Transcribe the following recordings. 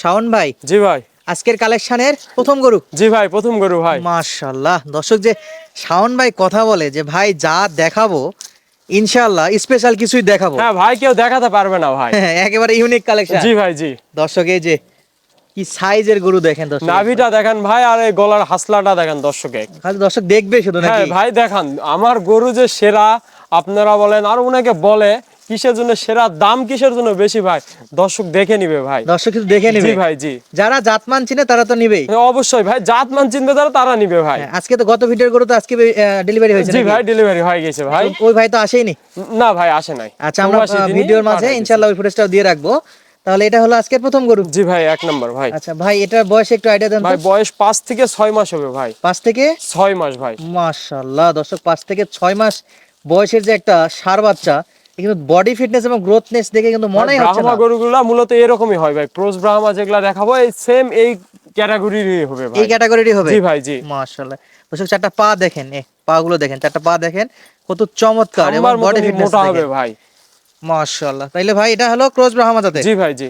শাওন ভাই জি ভাই। আজকের কালেকশনের প্রথম গরু? জি ভাই প্রথম গরু ভাই। মাশাল্লাহ দর্শক যে শাওন ভাই কথা বলে যে ভাই যা দেখাবো ইনশাল্লাহ স্পেশাল কিছুই দেখাবো। হ্যাঁ ভাই কেউ দেখাতে পারবে না ভাই। একেবারে ইউনিক কালেকশন জি ভাই জি। দর্শক এই যে কি সাইজের গরু দেখেন দর্শক। নাভিটা দেখেন ভাই আর এই গলার হাসলাটা দেখেন দর্শকে। খালি দর্শক দেখবে শুধু হ্যাঁ নাকি? ভাই দেখান। আমার গরু যে সেরা আপনারা বলেন আর অনেকে বলে কিসের জন্য সেরা দাম কিসের জন্য বেশি ভাই? দর্শক দেখে নিবে ভাই। দর্শক শুধু দেখে নেবে। ভাই জি। যারা জাতমান চিনে তারা তো নিবেই। হ্যাঁ, অবশ্যই ভাই জাত মান চিনবে তারা তারা নিবে ভাই। হ্যাঁ, আজকে তো গত ভিডিওর গরু তো আজকে ডেলিভারি হয়েছে জি ভাই ডেলিভারি হয়ে গেছে ভাই। ওই ভাই তো আসেইনি না? ভাই আসে নাই। আচ্ছা আমরা ভিডিওর মাঝে ইনশাআল্লাহ ওই ফুটেজটাও দিয়ে রাখব। তাহলে এটা হলো আজকের প্রথম গরু? জি ভাই এক নম্বর ভাই। আচ্ছা ভাই এটার বয়স একটু আইডিয়া দেন ভাই বয়স পাঁচ থেকে ছয় মাস হবে ভাই। পাঁচ থেকে? ছয় মাস ভাই। মাশাআল্লাহ দর্শক পাঁচ থেকে ছয় মাস বয়সের যে একটা সার বাচ্চা কিন্তু বডি ফিটনেস এবং গ্রোথনেস দেখে কিন্তু মনেই হচ্ছে না। গরুগুলা মূলত এরকমই হয় ভাই। ক্রস ব্রাহ্মা যেগুলো দেখাবো এই সেম এই ক্যাটাগরিরই হবে ভাই। এই ক্যাটাগরিরই হবে? জি ভাই জি। মাশাআল্লাহ। দর্শক চারটা পা দেখেন এ পা গুলো দেখেন চারটা পা দেখেন কত চমৎকার এবং বডি ফিটনেস মোটা হবে ভাই। মাশাআল্লাহ। তাইলে ভাই এটা হলো ক্রস ব্রাহ্মা জি ভাই জি।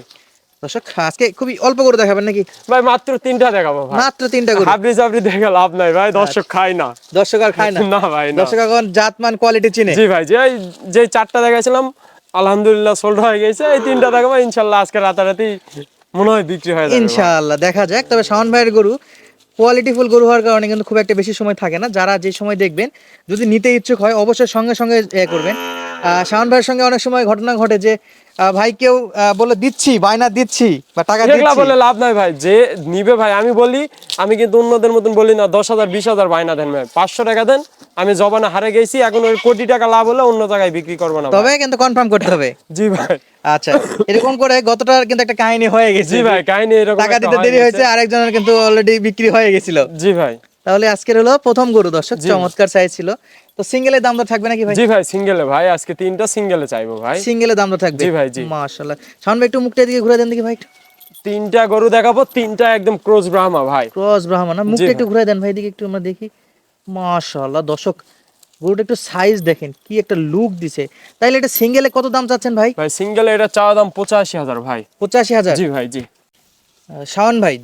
দর্শক আজকে খুবই অল্প করে দেখাবেন নাকি? ভাই মাত্র তিনটা দেখাবো মাত্র তিনটা গরু। হাবড়ি দেখে লাভ নাই ভাই। দর্শক খায় না। দর্শক আর খায় না? না ভাই দর্শক এখন জাতমান কোয়ালিটি চিনে। জি ভাই যে যে চারটা দেখাইছিলাম আলহামদুলিল্লাহ সোল্ড হয়ে গেছে। এই তিনটা দেখাবো ইনশাল্লাহ আজকে রাতারাতি মনে হয় বিক্রি হয়ে। ইনশাআল্লাহ দেখা যাক। তবে শাওন ভাইয়ের গরু কোয়ালিটিফুল গরু হওয়ার কারণে কিন্তু খুব একটা বেশি সময় থাকে না। যারা যে সময় দেখবেন যদি নিতে ইচ্ছুক হয় অবশ্যই সঙ্গে সঙ্গে এ করবেন। শাওন ভাইয়ের সঙ্গে অনেক সময় ঘটনা ঘটে যে ভাই কেউ বলে দিচ্ছি বায়না দিচ্ছি বা টাকা দিচ্ছি। বলে লাভ নাই ভাই। যে নিবে ভাই আমি বলি আমি কিন্তু অন্যদের মতন বলি না দশ হাজার বিশ হাজার বায়না দেন ভাই। পাঁচশো টাকা দেন আমি জবানে হারে গেছি এখন ওই কোটি টাকা লাভ হলে অন্য জায়গায় বিক্রি করব না তবে কিন্তু কনফার্ম করতে হবে। জি ভাই। আচ্ছা এরকম করে গতটা কিন্তু একটা কাহিনী হয়ে গেছে। জি ভাই কাহিনী এরকম টাকা দিতে দেরি হয়েছে আরেকজনের কিন্তু অলরেডি বিক্রি হয়ে গেছিল। জি ভাই। তাহলে আজকের হলো প্রথম গরু দর্শক চমৎকার সাইজ ছিল তো সিঙ্গেলের দাম তো থাকবে নাকি ভাই? জি ভাই সিঙ্গেলে ভাই আজকে তিনটা সিঙ্গেলে চাইব ভাই। সিঙ্গেলের দাম তো থাকবে? জি ভাই, জি। মাশাআল্লাহ শাওন ভাই একটু মুখটা দিকে ঘুরে দেন দেখি ভাই তিনটা গরু দেখাবো তিনটা একদম ক্রোজ ব্রাহ্মা ভাই। ক্রস ব্রাহ্মণ না? মুখটা একটু ঘুরে দেন ভাই দিকে একটু আমরা দেখি। মাশাআল্লাহ দর্শক গরুটা একটু সাইজ দেখেন কি একটা লুক দিছে। তাইলে এটা সিঙ্গেলে কত দাম চাচ্ছেন ভাই? ভাই সিঙ্গেলে এটা চাওয়া দাম পঁচাশি হাজার ভাই। পঁচাশি হাজার? জি ভাই জি। শাওন ভাই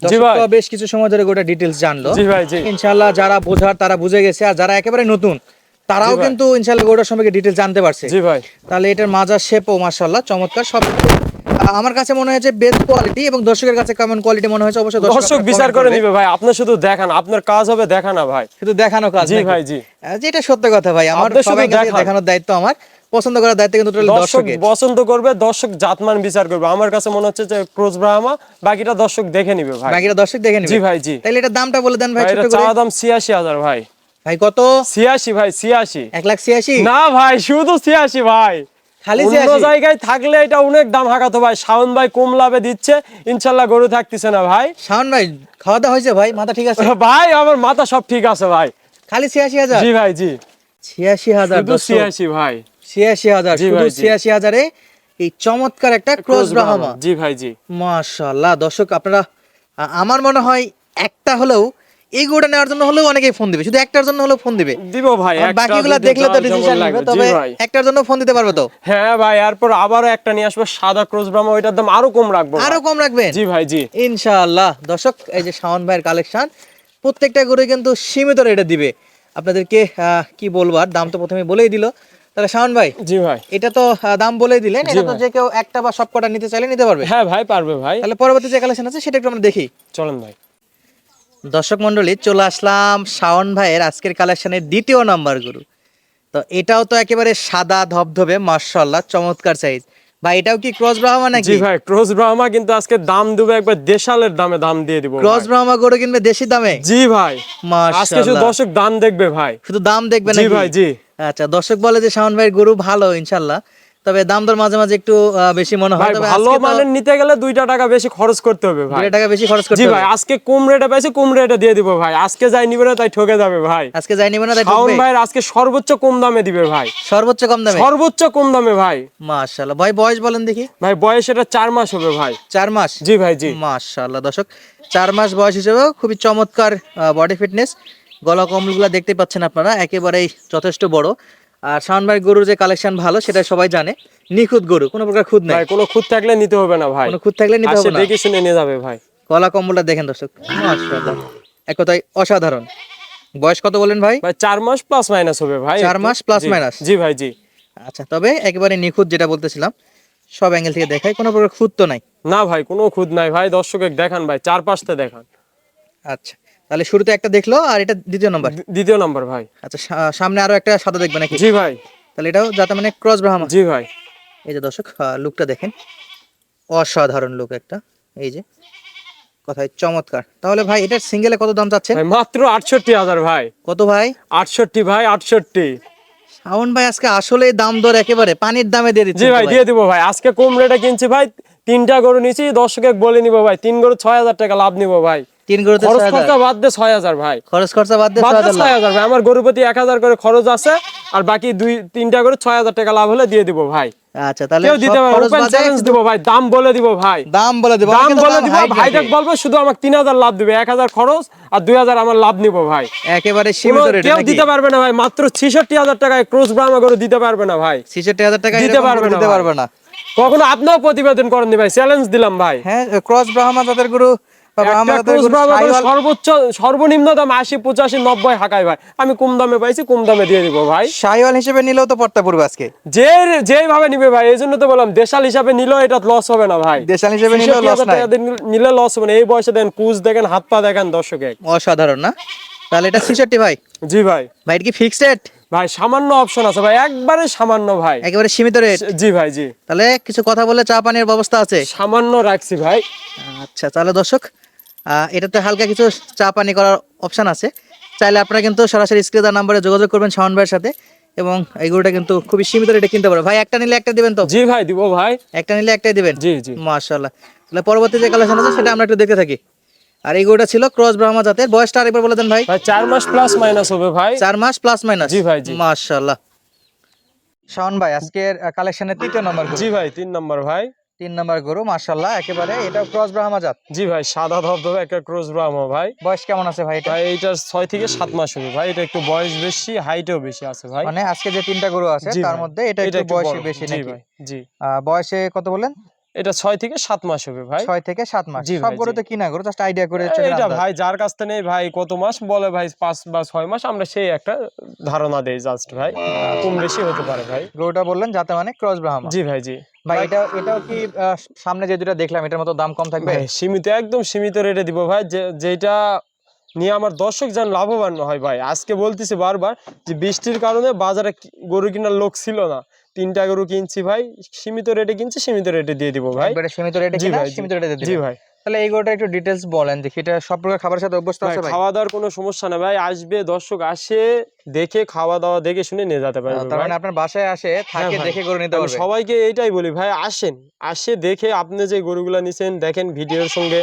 বেশ কিছু সময় ধরে গোটা ডিটেলস জানলো। জি ভাই জি। ইনশাআল্লাহ যারা বোঝার তারা বুঝে গেছে আর যারা একেবারে নতুন তারাও কিন্তু ইনশাআল্লাহ গোটার সম্পর্কে ডিটেলস জানতে পারছে। জি ভাই। তাহলে এটার মাজার শেপও মাশাআল্লাহ চমৎকার। সব আমার কাছে মনে হয়েছে বেস্ট কোয়ালিটি এবং দর্শকের কাছে কেমন কোয়ালিটি মনে হয়েছে অবশ্যই দর্শক বিচার করে। নিবে ভাই আপনি শুধু দেখান আপনার কাজ হবে দেখানা ভাই। শুধু দেখানো কাজ জি ভাই জি। যেটা সত্য কথা ভাই আমার সবাই দেখানোর দায়িত্ব আমার। পছন্দ করার দায়িত্ব কিন্তু দর্শক পছন্দ করবে দর্শক জাতমান বিচার করবে। আমার কাছে মনে হচ্ছে যে ক্রোজ ব্রাহ্মা বাকিটা দর্শক দেখে নিবে ভাই। বাকিটা দর্শক দেখে নিবে? জি ভাই জি। তাহলে এটা দামটা বলে দেন ভাই এটা ছোট্ট করে। চাওয়া দাম ছিয়াশি হাজার ভাই। ভাই কত? ছিয়াশি ভাই ছিয়াশি। এক লাখ ছিয়াশি? না ভাই শুধু ছিয়াশি ভাই। খালি অন্য 86? জায়গায় থাকলে এটা অনেক দাম হাঁকাতো ভাই। শাওন ভাই কম লাভে দিচ্ছে ইনশাল্লাহ গরু থাকতেছে না ভাই। শাওন ভাই খাওয়া দাওয়া হয়েছে ভাই? মাথা ঠিক আছে? ভাই আমার মাথা সব ঠিক আছে ভাই। খালি ছিয়াশি হাজার? জি ভাই জি। ছিয়াশি হাজার ছিয়াশি ভাই। ছিয়াশি হাজার শুধু ছিয়াশি হাজারে এই চমৎকার একটা ক্রস ব্রাহ্মা জি ভাই জি। মাশাআল্লাহ দর্শক আপনারা আমার মনে হয় একটা হলেও এই নেওয়ার জন্য হলেও অনেকেই ফোন দিবে। শুধু একটার জন্য হলেও ফোন দিবে। দিব ভাই বাকিগুলা দেখলে তো ডিসিশন। নেবে তবে একটার জন্য ফোন দিতে পারবে তো? হ্যাঁ ভাই এরপর আবারও একটা নিয়ে আসব সাদা ক্রোজ ব্রাহ্মা ওইটার দাম আরও কম রাখব। আরও কম রাখবেন? জি ভাই জি। ইনশাআল্লাহ দর্শক এই যে শাওন ভাইয়ের কালেকশন প্রত্যেকটা গরু কিন্তু সীমিত রেটে দিবে। আপনাদেরকে কি বলব আর দাম তো প্রথমে বলেই দিল। তাহলে শাওন ভাই জি ভাই। এটা তো দাম বলেই দিলেন এটা তো যে কেউ একটা বা সব কটা নিতে চাইলে নিতে পারবে। হ্যাঁ ভাই পারবে ভাই। তাহলে পরবর্তী যে কালেকশন আছে সেটা একটু আমরা দেখি। চলেন ভাই। দর্শক মন্ডলী চলে আসলাম শাওন ভাইয়ের আজকের কালেকশনের দ্বিতীয় নাম্বার গরু। তো এটাও তো একেবারে সাদা ধবধবে মার্শাল্লাহ চমৎকার সাইজ ভাই এটাও কি ক্রস ব্রাহ্মা নাকি? জি ভাই ক্রোজ ব্রাহ্মা কিন্তু আজকে দাম দেবো একবার দেশালের দামে দাম দিয়ে দিব ক্রস ব্রাহ্মা গরু কিনবে দেশি দামে? জি ভাই। আজকে শুধু দর্শক দাম দেখবে ভাই। শুধু দাম দেখবে জি ভাই জি। আচ্ছা দর্শক বলে যে শাওন ভাইয়ের গরু ভালো ইনশাল্লাহ। তবে দাম দর মাঝে মাঝে একটু বেশি মনে হয়। তবে ভালো মানের নিতে গেলে দুইটা টাকা বেশি খরচ করতে হবে ভাই। টাকা বেশি খরচ করতে ভাই আজকে কম রেটে পাইছে কম রেটে দিয়ে দিব ভাই। আজকে যাই নিবে না তাই ঠকে যাবে ভাই। আজকে যাই নিবে না তাই ঢুকবে? ভাইয়ের আজকে সর্বোচ্চ কম দামে দিবে ভাই। সর্বোচ্চ কম দামে? সর্বোচ্চ কম দামে ভাই। মাশাআল্লাহ। ভাই বয়স বলেন দেখি। ভাই বয়স এটা চার মাস হবে ভাই। চার মাস? জি ভাই জি। মাশাআল্লাহ দর্শক চার মাস বয়স হিসেবে খুবই চমৎকার বডি ফিটনেস গলা কমলগুলো দেখতে পাচ্ছেন আপনারা একেবারেই যথেষ্ট বড়। আর শাওন ভাই গরুর যে কালেকশন ভালো সেটা সবাই জানে। নিখুঁত গরু কোনো প্রকার খুদ নাই। কোনো খুদ থাকলে নিতে হবে না ভাই। কোনো খুদ থাকলে নিতে হবে না। দেখে শুনে নিয়ে যাবে ভাই। কলা কম্বলটা দেখেন দর্শক। মাশাআল্লাহ এক কথায় অসাধারণ। বয়স কত বলেন ভাই? ভাই চার মাস প্লাস মাইনাস হবে ভাই। চার মাস প্লাস মাইনাস জি ভাই জি। আচ্ছা তবে একেবারে নিখুঁত যেটা বলতেছিলাম সব অ্যাঙ্গেল থেকে দেখাই কোনো প্রকার খুঁত তো নাই। না ভাই কোনো খুদ নাই ভাই। দর্শকে দেখান ভাই চার পাঁচটা দেখান। আচ্ছা। তাহলে শুরুতে একটা দেখল আর এটা দ্বিতীয় নম্বর দ্বিতীয় নাম্বার ভাই। আচ্ছা সামনে আরও একটা সাদা দেখবে নাকি? জি ভাই। তাহলে এটাও যাতে মানে ক্রস ব্রাহ্মা জি ভাই। এই যে দর্শক লুকটা দেখেন। অসাধারণ লুক একটা। এই যে কথায় চমৎকার। তাহলে ভাই এটার সিঙ্গেলে কত দাম চাচ্ছেন? ভাই মাত্র আটষট্টি হাজার ভাই। কত ভাই? আটষট্টি ভাই আটষট্টি। শাওন ভাই আজকে আসলে দাম দর একেবারে। পানির দামে দিয়ে দিচ্ছি জি ভাই দিয়ে দিব ভাই। আজকে কম রেটে কিনছি ভাই। তিনটা গরু নিছি দর্শকে বলে নিব ভাই। তিন গরু ছয় হাজার টাকা লাভ নিব ভাই। তিন গরুতে খরচ খরচা বাদ দে ছয় হাজার ভাই। খরচ খরচা বাদ দিয়ে ছয় হাজার লাভ। হাজার ভাই। আমার গরু প্রতি এক হাজার করে খরচ আছে আর বাকি দুই তিনটা করে ছয় হাজার টাকা লাভ হলে দিয়ে দিব ভাই। আচ্ছা তাহলে দিতে পারবে খরচ ওপেন বাদে চ্যালেঞ্জ দিব ভাই দাম বলে দিব ভাই। দাম বলে দেবো। দাম বলে দিব high বলব শুধু আমাকে তিন হাজার লাভ দিবে এক হাজার খরচ আর দুই হাজার আমার লাভ নিব ভাই। একেবারে সীমিত রেটে কেউ দিতে পারবে না ভাই মাত্র ছিষট্টি হাজার টাকায় ক্রোস ব্রাহ্মা গরু দিতে পারবে না ভাই। দিতে পারবে না দিতে পারবে না। কখনো আপনিও প্রতিবেদন করেননি ভাই চ্যালেঞ্জ দিলাম ভাই। হ্যাঁ ক্রস ব্রাহ্মা জাতের গরু সর্বোচ্চ সর্বনিম্ন দাম আশি পঁচাশি নব্বই হাকায় ভাই। আমি কম দামে পাইছি কম দামে দিয়ে দিব ভাই। সাহিওয়াল হিসেবে নিলেও তো পড়তে পড়বে আজকে। যে যেভাবে নিবে ভাই এই জন্য তো বললাম দেশাল হিসাবে নিলেও এটা লস হবে না ভাই। দেশাল হিসেবে নিলেও লস নাই। নিলে লস হবে না। এই বয়সে দেন কুচ দেখেন হাত পা দেখেন দর্শকে অসাধারণ না? তাহলে এটা ছেষট্টি ভাই? জি ভাই। ভাই কি ফিক্সড রেট ভাই সামান্য অপশন আছে ভাই। একবারে সামান্য ভাই। একেবারে সীমিত রেট জি ভাই জি। তাহলে কিছু কথা বলে চা পানির ব্যবস্থা আছে? সামান্য রাখছি ভাই। আচ্ছা তাহলে দর্শক এটাতে হালকা কিছু চা পানি করার অপশন আছে। চাইলে আপনারা কিন্তু সরাসরি স্ক্রিন নাম্বারে যোগাযোগ করবেন শাওন ভাইয়ের সাথে এবং এই গরুটা কিন্তু খুবই সীমিত রেটে কিনতে পারবে। ভাই একটা নিলে একটা দিবেন তো? জি ভাই দিব ভাই। একটা নিলে একটাই দিবেন? জি জি। মাশাআল্লাহ। তাহলে পরবর্তী যে কালেকশন আছে সেটা আমরা একটু দেখতে থাকি। আর এই গরুটা ছিল ক্রস ব্রাহ্মা জাতের। বয়সটা আরেকবার বলে দেন ভাই। ভাই চার মাস প্লাস মাইনাস হবে ভাই। চার মাস প্লাস মাইনাস জি ভাই, জি। মাশাআল্লাহ। শাওন ভাই আজকের কালেকশনের তৃতীয় নাম্বার গরু জি ভাই তিন নাম্বার ভাই। তিন নাম্বার গরু মাশাআল্লাহ একেবারে এটাও ক্রস ব্রাহ্মা জাত। জি ভাই সাদা ধবধবে একটা ক্রোজ ব্রাহ্মা ভাই। বয়স কেমন আছে ভাই এটা? ভাই এটা ছয় থেকে সাত মাস হবে ভাই এটা একটু বয়স বেশি হাইটও বেশি আছে ভাই। মানে আজকে যে তিনটা গরু আছে তার মধ্যে এটা একটু বয়সে বেশি নাকি? জি। বয়সে কত বলেন? এটা ছয় থেকে সাত মাস হবে ভাই। ছয় থেকে সাত মাস। সব গরু তো কিনা গরু? জাস্ট আইডিয়া করে চলে এটা ভাই যার কাছ থেকে নেই ভাই কত মাস? বলে ভাই পাঁচ বা ছয় মাস আমরা সেই একটা ধারণা দেই জাস্ট ভাই। কম বেশি হতে পারে ভাই। গরুটা বললেন যাতে মানে ক্রস ব্রাহ্মা। জি ভাই জি। ভাই এটা এটাও কি সামনে যে দুটো দেখলাম এটার মতো দাম কম থাকবে? সীমিত একদম সীমিত রেটে দিব ভাই। যে যেটা নিয়ে আমার দর্শক যেন লাভবান হয় ভাই। আজকে বলতেছি বারবার যে বৃষ্টির কারণে বাজারে গরু কেনার লোক ছিল না। তিনটা গরু কিনছি ভাই সীমিত রেটে কিনছি সীমিত রেটে দিয়ে দিব ভাই। সীমিত রেটে জি ভাই, সীমিত রেটে জি ভাই। তাহলে এই গরুটা একটু ডিটেইলস বলেন দেখি। এটা সব প্রকার খাবারের সাথে অভ্যস্ত আছে ভাই? খাওয়া দাওয়ার কোনো সমস্যা না ভাই। আসবে দর্শক আসে দেখে খাওয়া দাওয়া দেখে শুনে নিয়ে যেতে পারবে তার মানে আপনার বাসায় আসে থাকে দেখে গরু নিতে পারবে। সবাইকে এইটাই বলি ভাই আসেন। আসে দেখে আপনি যে গরুগুলা নিছেন দেখেন ভিডিওর সঙ্গে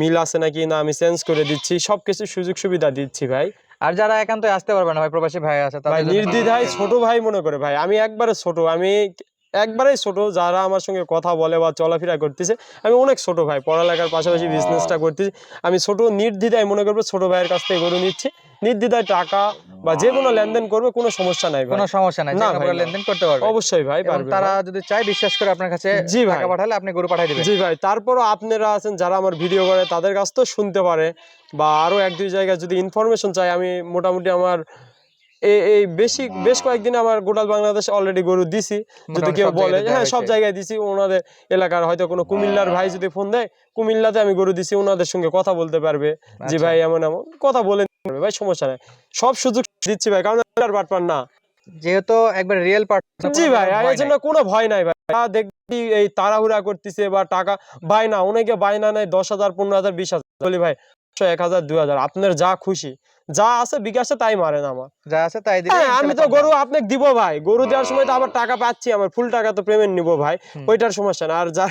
মিল আছে নাকি না আমি চেঞ্জ করে দিচ্ছি সবকিছু সুযোগ সুবিধা দিচ্ছি ভাই। আর যারা একান্তই আসতে পারবে না ভাই প্রবাসী ভাই আছে জন্য নির্দ্বিধায় ছোট ভাই মনে করে ভাই আমি একবারে ছোট আমি একবারেই ছোট যারা আমার সঙ্গে কথা বলে বা চলাফেরা করতেছে আমি অনেক ছোট ভাই পড়ালেখার পাশাপাশি বিজনেসটা করতেছি। আমি ছোট নির্দ্বিধায় মনে করব ছোট ভাইয়ের কাছ থেকে গরু নিচ্ছি। নির্দ্বিধায় টাকা বা যে কোনো লেনদেন করবে কোনো সমস্যা নাই কোনো সমস্যা নাই না ভাই, লেনদেন করতে পারবে। অবশ্যই ভাই পারবে তারা যদি চায় বিশ্বাস করে আপনার কাছে জি ভাই। টাকা পাঠালে আপনি গরু পাঠিয়ে দিবেন। জি ভাই তারপরও আপনারা আছেন যারা আমার ভিডিও করে তাদের কাছ তো শুনতে পারে। বা আরও এক দুই জায়গায় যদি ইনফরমেশন চাই আমি মোটামুটি আমার এই বেশি বেশ কয়েকদিন আমার গোটাল বাংলাদেশ অলরেডি গরু দিছি যদি কেউ বলে হ্যাঁ সব জায়গায় দিছি ওনাদের এলাকার হয়তো কোনো কুমিল্লার ভাই যদি ফোন দেয় কুমিল্লাতে আমি গরু দিছি ওনাদের সঙ্গে কথা বলতে পারবে যে আচ্ছা। ভাই এমন এমন কথা বলে ভাই সমস্যা নাই। সব সুযোগ দিচ্ছি ভাই কারণ বাটপার না। যেহেতু একবার রিয়েল পার্ট জি ভাই এর জন্য কোনো ভয় নাই ভাই। যা দেখবি এই তাড়াহুড়া করতেছে বা টাকা বায়না অনেকে বায়না নেয় দশ হাজার পনেরো হাজার বিশ হাজার বলি ভাই একশো এক হাজার দুই হাজার। আপনার যা খুশি। যা আছে বিকাশে তাই মারেন আমার। যা আছে তাই হ্যাঁ আমি তো গরু আপনাকে দিব ভাই। গরু দেওয়ার সময় তো আবার টাকা পাচ্ছি আমার ফুল টাকা তো পেমেন্ট নিব ভাই। ওইটার সমস্যা না। আর যা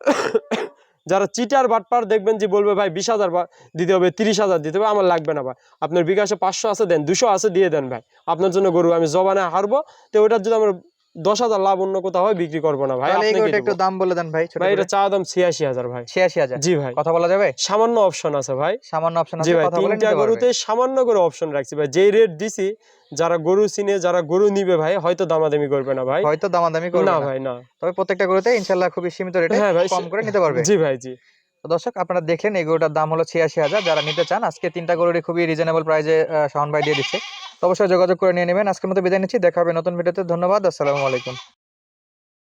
যারা চিটার বাটপার দেখবেন যে বলবে ভাই বিশ হাজার দিতে হবে তিরিশ হাজার দিতে হবে আমার লাগবে না ভাই। আপনার বিকাশে পাঁচশো আছে দেন। দুশো আছে দিয়ে দেন ভাই। আপনার জন্য গরু আমি জবানে হারবো। তো ওইটার যদি আমার দশ হাজার লাভ অন্য কোথাও হয় বিক্রি করব না ভাই। একটু দাম বলে দেন ভাই ভাই এটা চা দাম ছিয়াশি হাজার ভাই। ছিয়াশি হাজার। জি ভাই। কথা বলা যাবে? সামান্য অপশন আছে ভাই। সামান্য অপশন জি ভাই তিনটা গরুতে সামান্য করে অপশন রাখছি ভাই। যেই রেট দিছি যারা গরু চিনে যারা গরু নিবে ভাই হয়তো দামাদামি করবে না ভাই। হয়তো দামাদামি করবে না ভাই না। তবে প্রত্যেকটা গরুতে ইনশাল্লাহ খুবই সীমিত রেটে হ্যাঁ ভাই কম করে নিতে পারবে। জি ভাই জি। দর্শক আপনারা দেখলেন এই গরুটার দাম হলো ছিয়াশি হাজার। যারা নিতে চান আজকে তিনটা গরুরই খুবই রিজনেবল প্রাইজে শাওন ভাই দিয়ে দিচ্ছে। অবশ্যই যোগাযোগ করে নিয়ে নেবেন। আজকের মতো বিদায় নিচ্ছি। দেখা হবে নতুন ভিডিওতে। ধন্যবাদ। আসসালামু আলাইকুম।